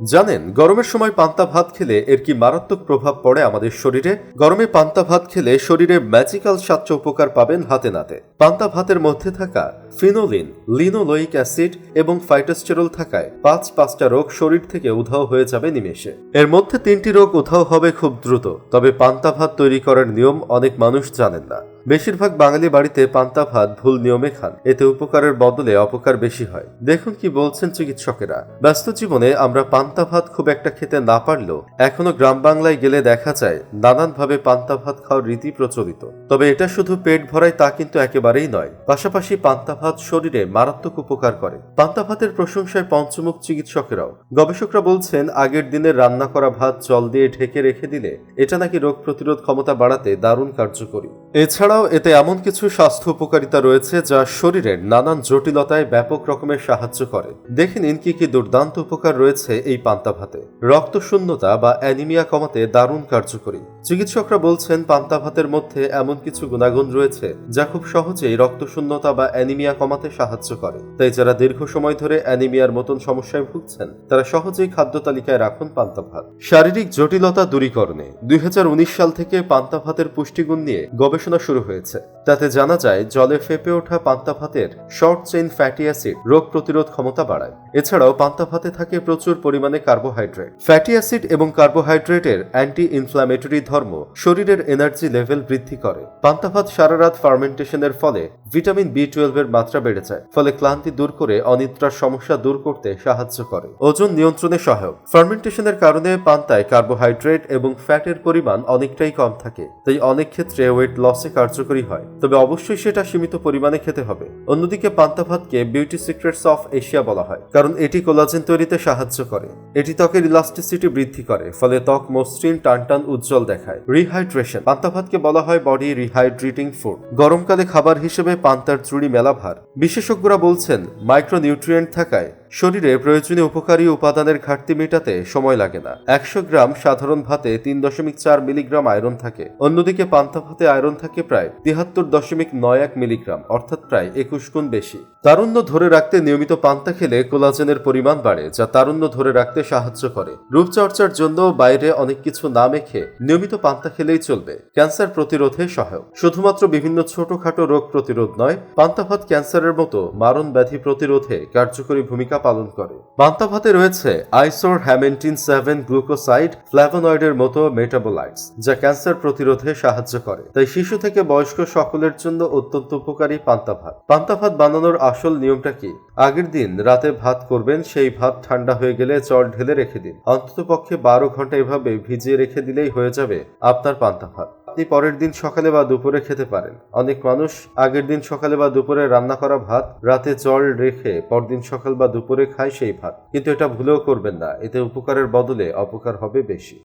জানেন গরমের সময় পান্তা ভাত খেলে এর কি মারাত্মক প্রভাব পড়ে আমাদের শরীরে? গরমে পান্তা ভাত খেলে শরীরে ম্যাজিক্যাল সাচ্য উপকার পাবেন হাতে নাতে। পান্তা ভাতের মধ্যে থাকা ফিনোলিন লিনোলোইক অ্যাসিড এবং ফাইটোস্টেরল থাকায় পাঁচ পাঁচটা রোগ শরীর থেকে উধাও হয়ে যাবে নিমেষে। এর মধ্যে তিনটি রোগ উধাও হবে খুব দ্রুত, তবে পান্তা ভাত তৈরি করার নিয়ম অনেক মানুষ জানেন না। বেশিরভাগ বাঙালি বাড়িতে পান্তা ভাত, ভুল নিয়মে খান। এতে উপকারের বদলে অপকার বেশি হয়। দেখুন কি বলছেন চিকিৎসকেরা। ব্যস্ত জীবনে আমরা পান্তা ভাত খুব একটা খেতে না পারলেও এখনও গ্রাম বাংলায় গেলে দেখা যায়, নানানভাবে পান্তা ভাত খাওয়ার রীতি প্রচলিত। তবে এটা শুধু পেট ভরায় তা কিন্তু একেবারেই নয়। পাশাপাশি পান্তা ভাত শরীরে মারাত্মক উপকার করে। পান্তা ভাতের প্রশংসায় পঞ্চমুখ চিকিৎসকেরাও। গবেষকরা বলছেন, আগের দিনের রান্না করা ভাত জল দিয়ে ঢেকে রেখে দিলে এটা নাকি রোগ প্রতিরোধ ক্ষমতা বাড়াতে দারুণ কার্যকরী। এছাড়াও এতে এমন কিছু স্বাস্থ্য উপকারিতা রয়েছে যা শরীরের নানান জটিলতায় ব্যাপক রকমের সাহায্য করে। দেখে নিন কি কি দুর্দান্ত উপকার রয়েছে এই পান্তা ভাতে রক্ত শূন্যতা বা অ্যানিমিয়া কমাতে দারুণ কার্যকরী। চিকিৎসকরা বলছেন পান্তা ভাতের মধ্যে এমন কিছু গুণাগুণ রয়েছে যা খুব সহজেই রক্ত শূন্যতা বা অ্যানিমিয়া কমাতে সাহায্য করে। তাই যারা দীর্ঘ সময় ধরে অ্যানিমিয়ার মতন সমস্যায় ভুগছেন, তারা সহজেই খাদ্য তালিকায় রাখুন পান্তা ভাত শারীরিক জটিলতা দূরীকরণে। দুই হাজার উনিশ সাল থেকে পান্তা ভাতের পুষ্টিগুণ নিয়ে গবেষণা শুরু হয়েছে। তাতে জানা যায়, জলে ফেপে ওঠা পান্তা ভাতের শর্ট চেইন ফ্যাটি অ্যাসিড রোগ প্রতিরোধ ক্ষমতা বাড়ায়। এছাড়াও পান্তা ভাতে থাকে প্রচুর পরিমাণে কার্বোহাইড্রেট ফ্যাটি অ্যাসিড এবং কার্বোহাইড্রেটের অ্যান্টি ইনফ্ল্যামেটরি ধর্ম শরীরের এনার্জি লেভেল বৃদ্ধি করে। পান্তা ভাত সারা রাত ফার্মেন্টেশনের ফলে ভিটামিন বি টুয়েলভের মাত্রা বেড়ে যায়, ফলে ক্লান্তি দূর করে অনিদ্রার সমস্যা দূর করতে সাহায্য করে। ওজন নিয়ন্ত্রণে সহায়ক। ফার্মেন্টেশনের কারণে পান্তায় কার্বোহাইড্রেট এবং ফ্যাটের পরিমাণ অনেকটাই কম থাকে, তাই অনেক ক্ষেত্রে ওয়েট লসে কার্যকরী হয়, তবে অবশ্যই সেটা সীমিত পরিমাণে খেতে হবে। অন্যদিকে পান্তা ভাতকে বিউটি সিক্রেটস অফ এশিয়া বলা হয়, কারণ এটি কোলাজেন তৈরিতে সাহায্য করে। এটি ত্বকের ইলাস্টিসিটি বৃদ্ধি করে, ফলে ত্বক মসৃণ, টানটান, উজ্জ্বল দেখায়। রিহাইড্রেশন পান্তা ভাতকে বলা হয় বডি রিহাইড্রেটিং ফুড গরমকালে খাবার হিসেবে পান্তার চুড়ি মেলাভার। বিশেষজ্ঞরা বলছেন মাইক্রোনিউট্রিয়েন্ট থাকায় শরীরে প্রয়োজনীয় উপকারী উপাদানের ঘাটতি মেটাতে সময় লাগে না। একশো গ্রাম সাধারণ ভাতে তিন দশমিক চার মিলিগ্রাম আয়রন থাকে। অন্যদিকে পান্তা ভাতে আয়রন থাকে প্রায় তিহাত্তর দশমিক নয় এক মিলিগ্রাম, অর্থাৎ প্রায় একুশ গুণ বেশি। তারুণ্য ধরে রাখতে নিয়মিত পান্তা খেলে কোলাজেনের পরিমাণ বাড়ে, যা তারুণ্য ধরে রাখতে সাহায্য করে। রূপচর্চার জন্য বাইরে অনেক কিছু না মেখে নিয়মিত পান্তা খেলেই চলবে। ক্যান্সার প্রতিরোধে সহায়ক। শুধুমাত্র বিভিন্ন ছোটখাটো রোগ প্রতিরোধ নয়, পান্তা ভাত ক্যান্সারের মতো মারণ ব্যাধি প্রতিরোধে কার্যকরী ভূমিকা পালন করে। পান্তা ভাতে রয়েছে আইসোর হ্যামেন্টিন সেভেন গ্লুকোসাইড ফ্ল্যাভোনয়েডের মতো মেটাবোলাইটস, যা ক্যান্সার প্রতিরোধে সাহায্য করে। তাই শিশু থেকে বয়স্ক সকলের জন্য অত্যন্ত উপকারী পান্তা ভাত পান্তা ভাত বানানোর আসল নিয়মটা কি? আগের দিন রাতে ভাত করবেন, সেই ভাত ঠান্ডা হয়ে গেলে চট ঢেলে রেখে দিন। অন্তত পক্ষে বারো ঘণ্টা এভাবে ভিজিয়ে রেখে দিলেই হয়ে যাবে আপনার পান্তা ভাত আপনি পরের দিন সকালে বা দুপুরে খেতে পারেন। অনেক মানুষ আগের দিন সকালে বা দুপুরে রান্না করা ভাত, রাতে জল রেখে পরদিন সকাল বা দুপুরে খায় সেই ভাত। কিন্তু এটা ভুলেও করবেন না। এতে উপকারের বদলে অপকার হবে বেশি।